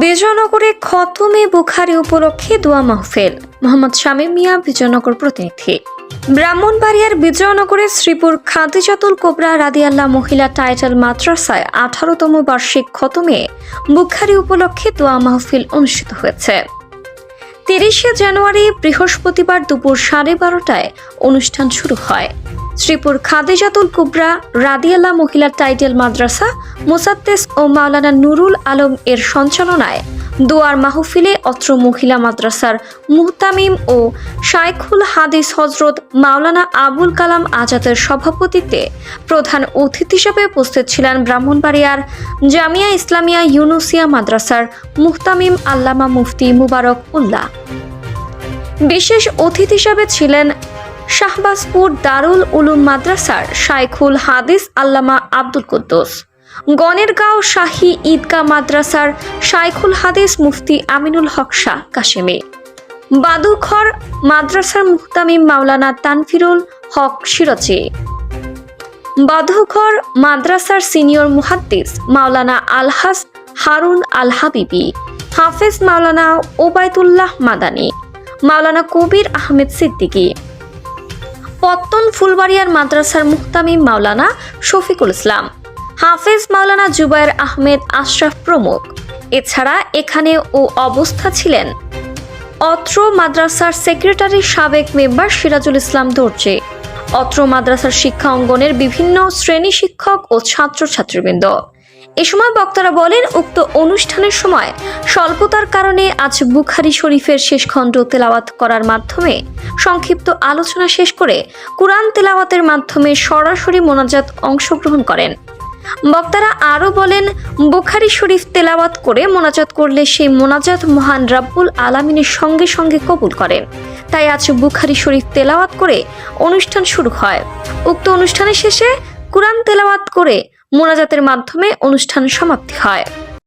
বিজয়নগরে খতমে বুখারি উপলক্ষে দোয়া মাহফিল। মোহাম্মদ শামীম মিয়া, বিজয়নগর প্রতিনিধি। ব্রাহ্মণবাড়িয়ার বিজয়নগরের শ্রীপুর খাদিজাতুল কোবরা রাদিয়াল্লাহ মহিলা টাইটেল মাদ্রাসায় আঠারোতম বার্ষিক খতমে বুখারি উপলক্ষে দোয়া মাহফিল অনুষ্ঠিত হয়েছে। তিরিশে জানুয়ারি বৃহস্পতিবার দুপুর সাড়ে বারোটায় অনুষ্ঠান শুরু হয়। শ্রীপুর খাদিজাতুল কুবরা রাদিয়াল্লা মহিলা টাইটেল মাদ্রাসা মুসাত্তেস ও মাওলানা নুরুল আলম এর সঞ্চালনায় দোয়ার মাহফিলে অত্র মহিলা মাদ্রাসার মুহতামিম ও শাইখুল হাদিস হজরত মাওলানা আবুল কালাম আজাদের সভাপতিত্বে প্রধান অতিথি হিসেবে উপস্থিত ছিলেন ব্রাহ্মণবাড়িয়ার জামিয়া ইসলামিয়া ইউনুসিয়া মাদ্রাসার মুহতামিম আল্লামা মুফতি মুবারক উল্লাহ। বিশেষ অতিথি হিসাবে ছিলেন শাহবাজপুর দারুল উলুম মাদ্রাসার শাইখুল হাদিস আল্লামা আব্দুল কুদ্দুস। গনেরগাঁও শাহী ঈদগাহ মাদ্রাসার শাইখুল হাদিস মুফতি আমিনুল হক শাহ কাশেমি। বাদুখর মাদ্রাসার মুহতামিম মাওলানা তানফিরুল হক সিরচি বাদুঘর মাদ্রাসার সিনিয়র মুহাদ্দিস মাওলানা আলহাস হারুন আল হাবিবি। হাফেজ মাওলানা ওবায়দুল্লাহ মাদানী। মাওলানা কবির আহমেদ সিদ্দিকী। পত্তন ফুলবাড়িয়ার মাদ্রাসার মুহতামিম মাওলানা শফিকুল ইসলাম, হাফেজ মাওলানা জুবায়ের আহমেদ আশরাফ প্রমুখ। এছাড়া এখানে ও অবস্থা ছিলেন অত্র মাদ্রাসার সেক্রেটারি সাবেক মেম্বার সিরাজুল ইসলাম দর্জে, অত্র মাদ্রাসার শিক্ষা অঙ্গনের বিভিন্ন শ্রেণি শিক্ষক ও ছাত্রছাত্রীবৃন্দ। এ সময় বক্তারা বলেন, উক্ত অনুষ্ঠানের সময় স্বল্পতার কারণে আজ বুখারি শরীফের শেষ খণ্ড তেলাওয়াত করার মাধ্যমে সংক্ষিপ্ত আলোচনা শেষ করে কোরআন তেলাওয়াতের মাধ্যমে সরাসরি মোনাজাত অংশগ্রহণ করেন। বক্তারা আরও বলেন, বুখারি শরীফ তেলাওয়াত করে মোনাজাত করলে সেই মোনাজাত মহান রাব্বুল আলামিনের সঙ্গে সঙ্গে কবুল করেন। তাই আজ বুখারি শরীফ তেলাওয়াত করে অনুষ্ঠান শুরু হয়। উক্ত অনুষ্ঠানের শেষে কুরআন তেলাওয়াত করে মোনাজাতের মাধ্যমে অনুষ্ঠান সমাপ্তি হয়।